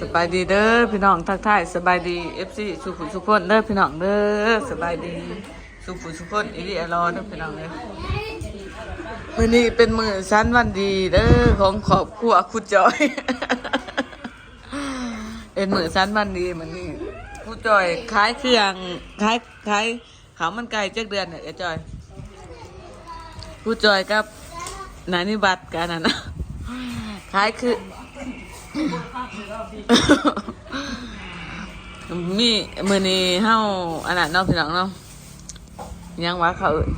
สบายดีเด้อพี่น้องทักทายสบายดี FC สุขุมสุขคนเด้อพี่น้องเด้อสบายดีสุขุมสุขคนอีหลีอรอเด้อพี่น้องเด้อมื้อนี้เป็นมื้อชั้นวันดีเด้อของครอบครัวคุณจอย เป็นมื้อชั้นวันดีมื้อนี้คุณจอยขายเครื่องขายขายข้าวมันไก่จักเดือนเนี่ยไอ้จอยคุณจอยกับนายนิบัตรกันน่ะนะขายคือ มีมือนี้เฮาอันนั้นเนาะพี่น้องเนาะยังว่าเขาเอิ้น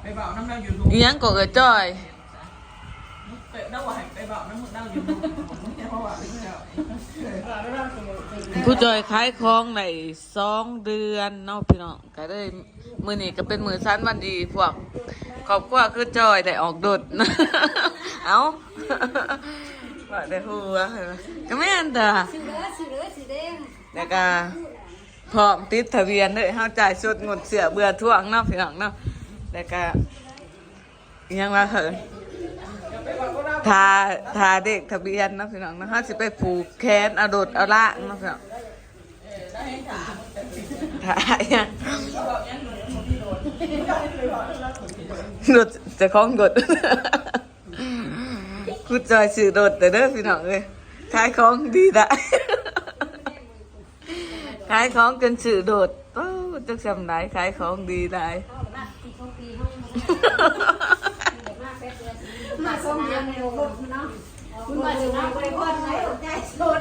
ไปบอกน้ำเราอยู่ลูกอิหยังก็เอิ้นจ้อย เตะน้ำหานไปบอกน้ำเราอยู่ลูกไม่ใช่เพราะว่าไม่ใช่ผู้จอยขายของในสองเดือนเนาะพี่น้องก็เลยมือนี้ก็เป็นมือสั้นวันดีพวกครอบครัวคือจอยได้ออกดุดเอ้าว่าได้หัวก็ไม่อันตาสื่อเด้อแล้วก็พร้อมติดทะเบียนเลยเฮาจ่ายสุดงดเสือเบื่อท่วงเนาะพี่น้องเนาะแล้วก็ยังว่าเหิน ทาทาเด็กทะเบียนนะพี่น้องนะเฮาสิไปผูกแขนเอาโดดเอาละนาะพี่น้องทาอิหยังโดดจะคล้องโดดกูจอยสื่อโดดแต่เด้อพี่น้องเลยขายของดีได้ขายของจนสื่อโดดโอ้จักจำได้ขายของดีได้ มาส่งเดือนในโลกเนาะมึงมาถึงมาบริโภคไหนใจชน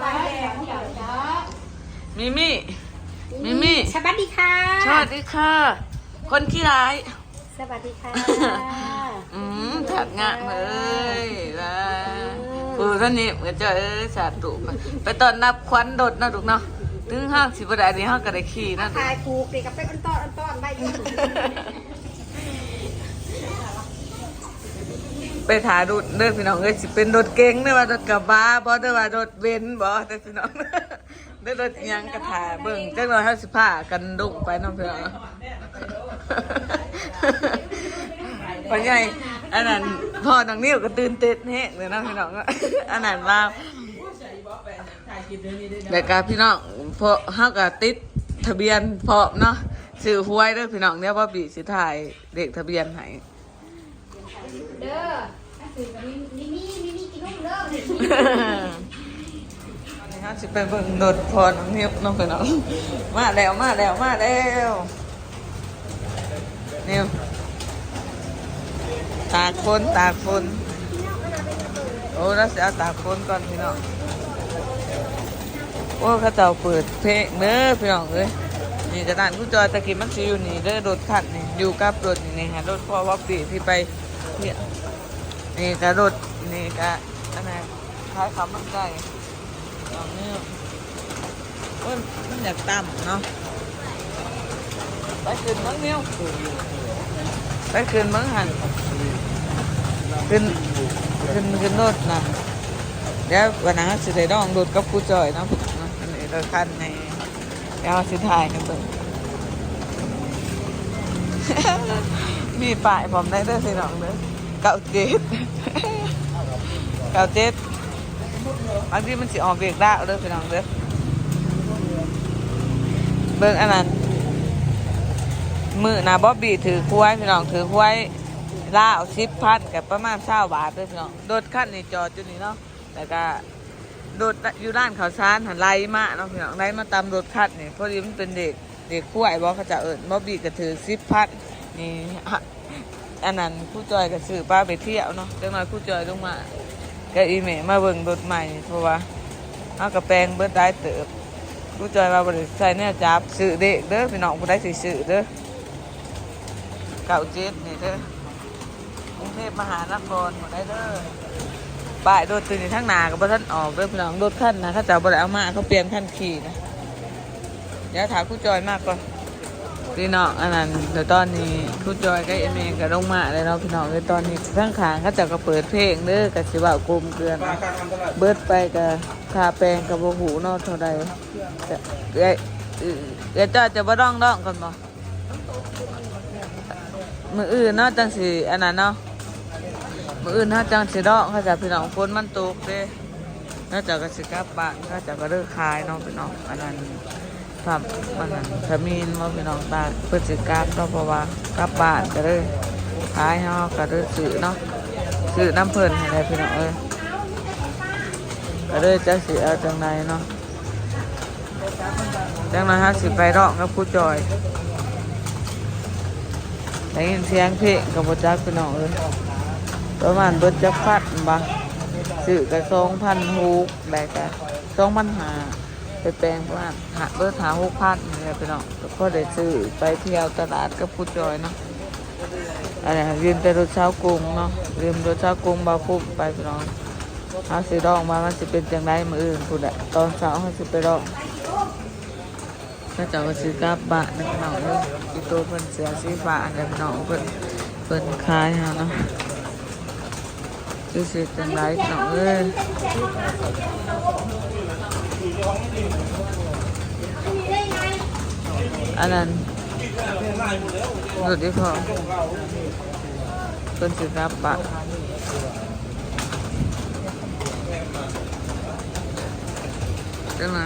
ไปแดงอย่าจ้ามิมี่มิมี่สวัสดีค่ะสวัสดีค่ะ คนขี้ร้าย สวัสดีค่ะ อืมถัดงานเลยนะปูท่านนี้เหมือนจะเออสาธุไปไปตอนนับควันโดดนะลูกเนาะถึงห้างสิบดานี้ห้างก็ได้ขี่นะลูกถ่ายผูกเด็กกับเป็นอันต้อนอันต้อนใบยืน ไปถารุดเด้อพี่น้องเอ้ยสิเป็นรถเก๋งเด้อว่ารถกระบะบ่เด้อว่ารถเบนซ์บ่เด้อพี่น้องเด้อรถหยังกระถาเบิ่งจักหน่อยเฮาสิพากันดุงไปน้องพี่น้องพ่อใหญ่อันนั้นพ่อน้องนิ้วก็ตื่นเต้นแฮงเลยเนาะพี่น้องอันนั้นว่าแล้วก็พี่น้องพอเฮาก็ติดทะเบียนพร้อมเนาะซื้อหวยเด้อพี่น้องเนี่ยว่าบีสิถ่ายเลขทะเบียนให้ เด้อสื่อกับมิมิมิมิมิกินนุ่มเด้อนี่ฮะสิไปเบิ่งรถพอน้องนิ้วน้องพี่น้องมาแล้วมาแล้วมาแล้วเนิ้วตากฝนตากฝนโอ้แล้วสิเอาตากฝนก่อนพี่น้องโอ้เขาเจ้าเปิดเพลงเด้อพี่น้องเอ้ยนี่กระดานกูจอยตะกี้มันสิอยู่นี่เด้อรถคันนี่อยู่กับรถนี่นี่ฮะรถพ่อวอปปี้ที่ไป เนี่ยนี่ก็รถนี่ก็อันนั้นคล้ายคำมันไก่น้องนิ้วโอ้ยมันอยากต่ำเนาะไปขึ้นเมืองนิ้วไปขึ้นเมืองหันขึ้นขึ้นขึ้นรถนะเดี๋ยววันนั้นสิได้ลองรถกับกูจอยนะพี่น้องเนะอันนี้รถคันในเดี๋ยวเราสิถ่ายกันเบิ่งมีป้ายผมได้ด้อพี่น้องเด้อ เก้าเจ็ดเก้าเจ็ดบางทีมันสิออกเบรกได้เด้อพี่น้องเด้อเบิ่งอันนั้นมือนะบ๊อบบี้ถือควายพี่น้องถือควายล่าวสิบพันกับประมาณเช้าบาทเด้อพี่น้องรถคันนี้จอดอยู่นี่เนาะแล้วก็รถอยู่ด้านเขาวซานหันไล่มาเนาะพี่น้องไล่มาตามรถคันนี่พอดีมันเป็นเด็กเด็กควายบอกเขาจะเอิญบ๊อบบี้ก็ถือสิบพันนี่ อันนั้นผู้จอยก็ซื้อป้าไปเที่ยวเนาะจังหน่อยผู้จอยลงมาก็อีเมมาเบิ่งรถใหม่เพราะว่าเอากระแปลงเบิดได้เติบผู้จอยมาบริใส่เนี่ยจับซื้อเด็กเด้อพี่น้องผู้ใดสิซื้อเด้อเก่าเจ็ดนี่เด้อกรุงเทพมหานครผู้ใดเด้อป้ายรถตัวนี้ทั้งหนากับท่านออกเด้อพี่น้องรถขั้นนะเขาจะเอาบริเอามาเขาเปลี่ยนขั้นขี่นะเดี๋ยวถามผู้จอยมากก่อน พี่น้องอันนั้นเดี๋ยวตอนนี้ครูจอยกับเอเมก็ลงมาเลยเนาะพี่น้องเลยตอนนี้ข้งขางเขาจะก็เปิดเพลงเด้อกับสิว่ากลมเกลือนเบิดไปกับทาแปรงกับโบหูเนาะเท่าใดจะเอ้ยเอ้ยเดี๋ยวจ้าจะบ่ร้องร้องก่อนบ่มืออื่นเนาะจังสิอันนั้นเนาะมืออื่นเนาะจังสิร้องเขาจะพี่น้องฝนมันตกเด้น่าจะก็สิกลับบ้านเขาจะก็เลิกขายเนาะพี่น้องอันนั้น ครับอันนั้นขมีนว่าพี่น้องตาเพิ่นสิกลับเนาะเพราะว่ากลับบ้านก็เลยขายเฮาก็เลยซื้อเนาะซื้อน้ำเพิ่นให้ได้พี่น้องเอ้ยก็เลยจะสิเอาจังไหนเนาะจังไหนฮะสิไปร้องกับผู้จอยได้ยินเสียงเพลงกับผู้จักพี่น้องเลยประมาณเบิดจะพัดบ่ซื้อกับสองพันหกได้กันสองพันหา ไปแปลงประมาณหาเบิดหาหกพันนี่แหละพี่น้องแล้วก็ได้ซื้อไปเที่ยวตลาดกับผู้จอยเนาะอะไรยืมแต่รถเช้ากรุงเนาะยืมรถเช้ากรุงบาคุ้มไปพี่น้องเอาสิดองมามันสิเป็นจังไดมืออื่นพูดแหละตอนเช้าเขาสิไปดองถ้าเจ้าก็สิกลับบ้านนักหนองเลยอีตัวเพิ่นเสียสีฟ้าอันนักหน่องเพิ่นเพิ่นคลายฮะเนาะคือสิจังไดหนองเอ้ย อันนั้นสุดที่พอเพิ่นสิกลับบ้านใช่ไหม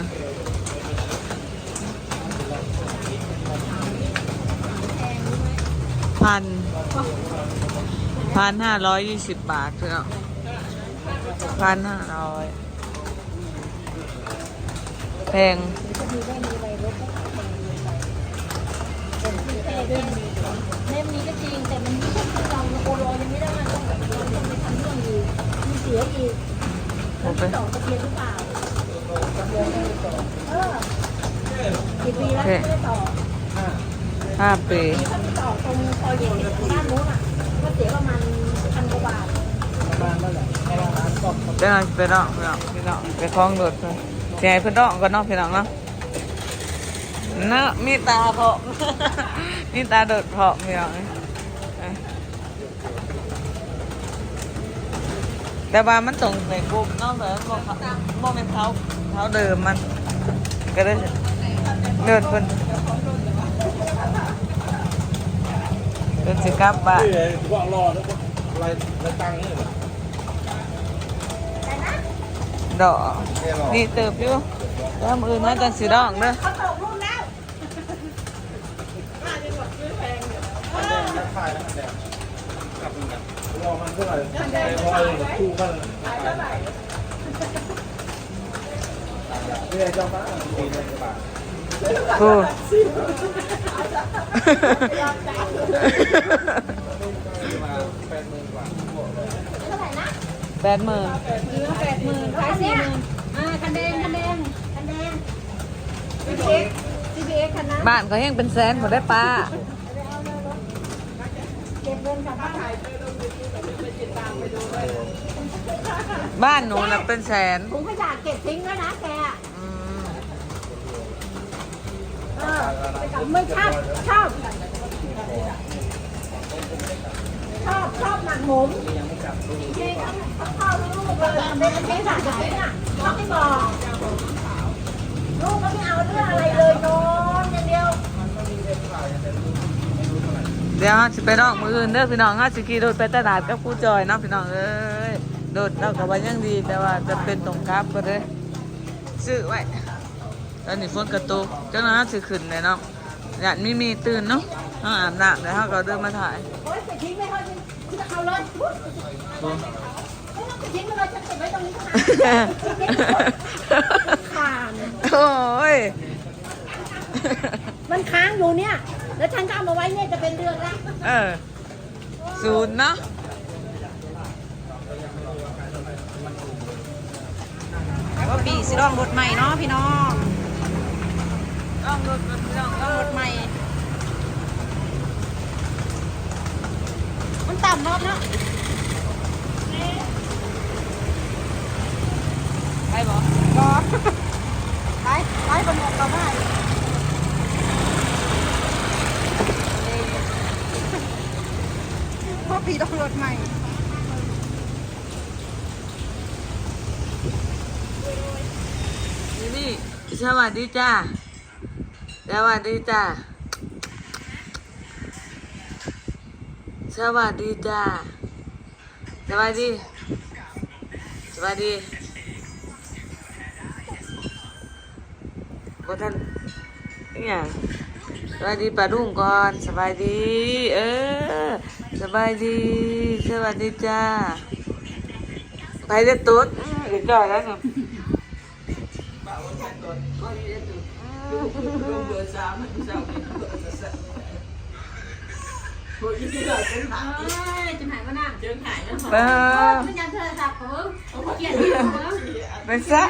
พันพันห้าร้อยยี่สิบบาทเพื่อนพันห้าร้อย แพงเล่มนี้ก็จริงแต่มันไม่ใช่ที่เราโอโรยังไม่ได้มันต้องแบบเราต้องไปทำเรื่องอีกมีเสียอีกผมไปต่อตะเกียบหรือเปล่าเออกี่ปีแล้วไม่ได้ต่อห้าปีถ้าไม่ต่อตรงซอยเย็นด้านนู้นอะก็เสียประมาณพันกว่าบาทเดี๋ยวเราไปน้องพี่น้องพี่น้องไปคล้องรถเพื่ อนแจเพื่อนน้องก็น้องพี่น้องเนาะเนาะมีตาเพาะมีตาโดดเพาะพี่น้องแต่ว่ามันตรงในกลุ่มเนาะแบบบอกเขาบอกเป็นเขาเขาเดิมมัน ก็ได้เดินคนเดินสิกลับบ้านอะไรอะไรตังค์นี่เหรอ ดอกนี่เติบอยู่แล้วมืออื่นน่าจะสีดองเด้อเขาตกรุ่นแล้วขายแล้วแดงกลับมันกันรอ แปดหมื่นเหลือแปดหมื่นขายสี่หมื่นอ่าคันแดงคันแดงคันแดง CBX CBX คันนั้นบ้านเขายังเป็นแสนผมได้ป้าเก็บเงินกลับบ้านบ้านหนูน่ะเป็นแสนถุงขยะเก็บทิ้งด้วยนะแกอืมเออไม่ชอบชอบ ชอบชอบหมักหมมจริงๆต้องเข้าลูกเลยทำเป็นเทสอะเทสอะชอบไม่บอก ลูกก็ไม่เอาเรื่องอะไรเลยนอนอย่างเดียว เดี๋ยวสิไปนองมืออื่นเด้อพี่น้องเราสิขี่รถไปตลาดกับครู่จอยเนาะพี่น้องเอ้ยโดดเรากับว่ายังดีแต่ว่าจะเป็นตรงกราฟก็เลยซื้อไว้ตอนนี้ฝนกระตุกเจ้าหน้าที่สิขึ้นเลยเนาะอยากมีมีตื่นเนาะ ห้าอาบน้ำแล้วเขาก็เดินมาถ่าย โอ๊ยไปทิ้งไม่เขาจะเอาเลยไม่ต้องไปทิ้งไปเลยฉันเก็บไว้ตรงนี้ผ่านโอ้ยมันค้างอยู่เนี่ย แล้วฉันก็เอามาไว้เนี่ยจะเป็นเดือนแล้วเออศูนย์เนาะว่าบีสิลองรถใหม่เนาะพี่น้องต้องรถมันพี่น้องลองรถใหม่ ต่ำเนะเนะไปบอก็ไปไปบนหมวกเราบ้านพ่อผีต้องรถใหม่นี่สวัสดีจ้าสวัสดีจ้า สวัสดีจ้าสวัสดี สวัสดีบ่ท่านอหย่างสวัสดีปารุ่งก่อนสบายดี เออสบายดี สวัสดีจ้าไปได้ตุ๊ดอื้อเดี๋ยวจ่อยแล้วเนาะบ่าววันตัวก็มีแต่ตัวเบอร์สามมันเจ้าเป็นเบอร์สาม คนที่เกิดเป็นหางเอ้ยจะหายมานั่งเจอหายนะเออไม่ยันโทรศัพท์ผมเกลียดที่ผมไปซะ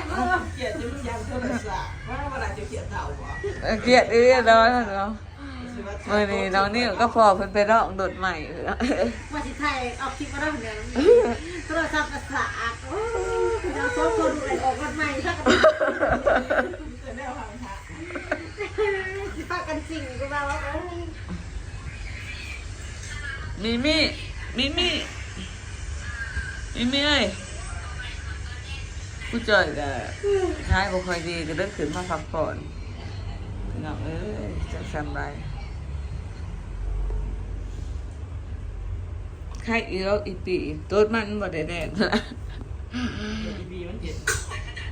เกลียดจะไม่ยังโทรศัพท์ว่าเวลาจะเกลียดเต่าบ่เกลียดอีเรียบร้อยแล้วเนาะมื่อนี้น้องนี่ก็พอเพิ่นไปร้องโดดใหม่ว่าสิไทยออกคลิปมาได้เหมือนกันโทรศัพท์กระสากโอ้ยเราโซ่คนดูเลยออกรถใหม่ถ้ากันสิพากันสิ่งกูมาว่าเอ้ย มิมี่มิมี่มิมี่เอ้ยผู้จอยก็ท้ายบ่ค่อยดีก็เดินขึ้นมาพักผ่อนพี่น้องเอ้ยจะทำไรใครอีกอีปีต้นมันบ่ได้แดงบีมันเจ็ด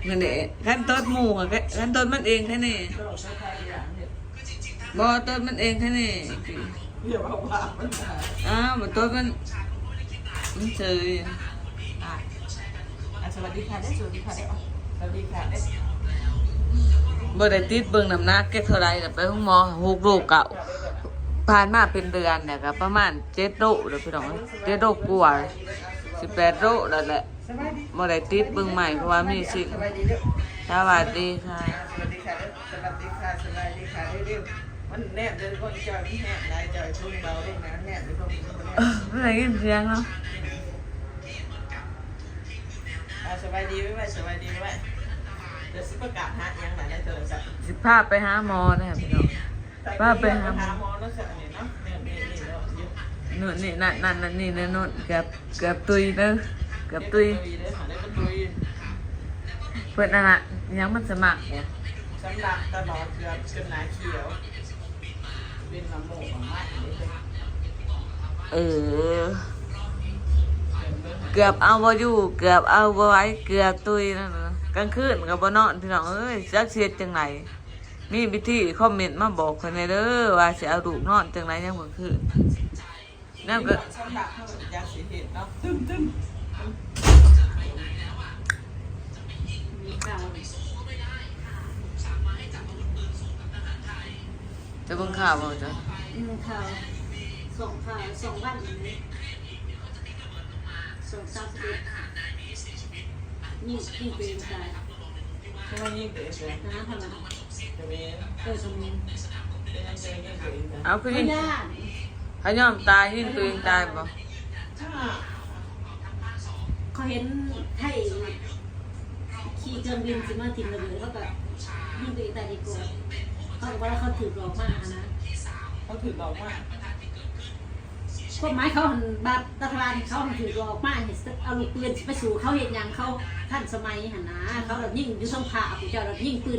นั่นแหละขั้นต้นหมู่อะขั้นต้นมันเองแค่นี้ก็ใช้ไทยอย่างเนี่ยบ่ต้นมันเองแค่นี้ ปีเดี๋ยวเอาว่ามันหาอ้าวบ่ต้นมันมันเฉยอะสวัสดีค่ะได้สวัสดีค่ะได้สวัสดีค่ะได้บ่ได้ติดเบิ่งน้ำหนักแก่เท่าไรแต่ไปห้องหมอหกโรคเก่าผ่านมาเป็นเดือนเนี่ยก็ประมาณเจ็ดโรคเด้อพี่น้องเจ็ดโรคกว่าสิบแปดโรคแล้วแหละบ่ได้ติดเบิ่งใหม่เพราะว่ามีสิ่งสวัสดีเด้อสวัสดีค่ะ สวัสดีค่ะสวัสดีค่ะสวัสดีค่ะเร็วๆ มันแนบเลยคนจอยพี่แนบนายจอยชุ่มเบาได้นะแนบเลยคนคนแนบไม่ได้ยินเสียงเนาะอ่าสบายดีไว้ไว้สบายดีไว้เดี๋ยวสิประกาศหายังไหนในโทรศัพท์สิพาไปหาหมอนะครับพี่น้องว่าไปหาหมอหมอแล้วสักนี่เนาะเนี่ยนี่นี่เนาะเยอะนู่นนี่นั่นนั่นนั่นนี่นั่นนู่นเกือบเกือบตุยเด้อเกือบตุยเด้อหาได้เป็นตุยเพิ่นนั่นน่ะยังมันสมัครเนี่ยสำหรับตลอดเกือบจนหนาเขียว เออ เกือบเอาบ่อยู่ เกือบเอาบ่ไว้ เกือบตุยนั่นน่ะกลางคืนก็บ่นอนพี่น้องเอ้ยจักเสียจังไหนมีวิธีคอมเมนต์มาบอกคนในเด้อว่าสิเอาลูกนอนจังไหนยามกลางคืนนั่นก็ สำหรับเขาอยากสิเห็นเนาะตึ้มตึ้ม มีข่าว จะเบิ่งข่าวบ่จ้ะอืมข่าวส่งข่าวส่งบ้านอย่างนี้ส่งสามสิบเอ็ดยิ่งยิ่งเป็นใจใช่ไหมยิ่งเกิดเลยนะทำไมจะมีเออสมุนเป็นยังไงยิ่งเกิดเลยเอาคือไม่ยิงได้เขายอมตายยิงตัวเองตายบ่ถ้าเขาเห็นให้ขี่เครื่องบินสิมาทิ้งระเบิดเขาแบบยิ่งตัวเองตายดีกว่า เขาบอกว่าเขาถือหลอกมากนะเขาถือดอกมากกฎหมายเขาหันบารัฐบาลเขาหันถือหลอกมากเห็นเอาลูกปืนไปสู่เขาเห็นอย่างเขาท่านสมัยหันนะเขาแบบยิ่งอยู่ช่องขาผู้เจ้าแบบยิ่งปืน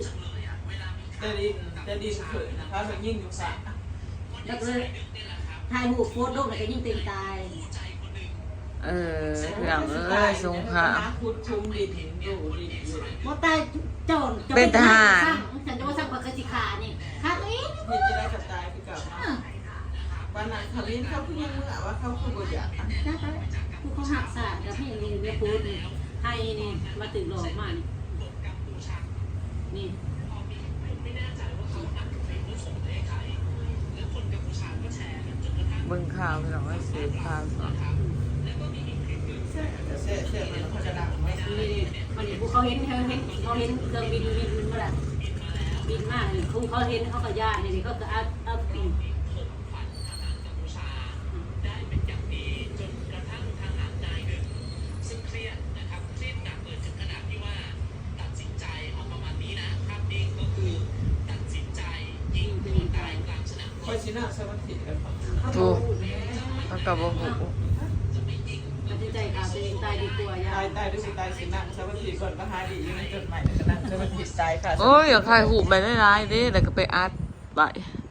จะดินจะดินเขินนะคะมันยิ่งอยู่สะแล้วก็เลยถ่ายรูปโพสต์ลงแล้วก็ยิ่งเต็มตาย เออพี่น้องเอ้ยสงครามมาตายโจรเป็นทหาร ฉันจะว่าสร้างปากกสิขานี่ขาตัวเองเห็นจะได้กับตายคือเก่าวันนั้นเขาเล่นเขาคือยังเมื่อว่าเขาคือบ่อยากนะคะผู้เขาหักศาสตร์แล้วให้นี่เรียกพูดนี่ให้นี่มาตื่นหลอกมานี่นี่เบิ่งข่าวพี่น้องเอ้ยเสพข่าวก่อน เสียเสียมันเขาจะดังไหมนี่มันนี่ผู้เขาเห็นเขาเห็นเขาเห็นเครื่องบินบินมันมาละบินมากเลยผู้เขาเห็นเขาก็ย่าเนี่ยเขาก็อัพอัพอืมคอยชิน่าสวัสดีกันเขาบอกเขาก็บ่ฮู้ ตายดีกว่าตายตายด้วยสิตายสินั่งสวัสดีก่อนก็หาดีอยู่ในจดหมายก็นั่งสวัสดีตายค่ะ โอ้ยอย่าใครหูไปได้ร้ายๆเด้แล้วก็ไปอัดไปเ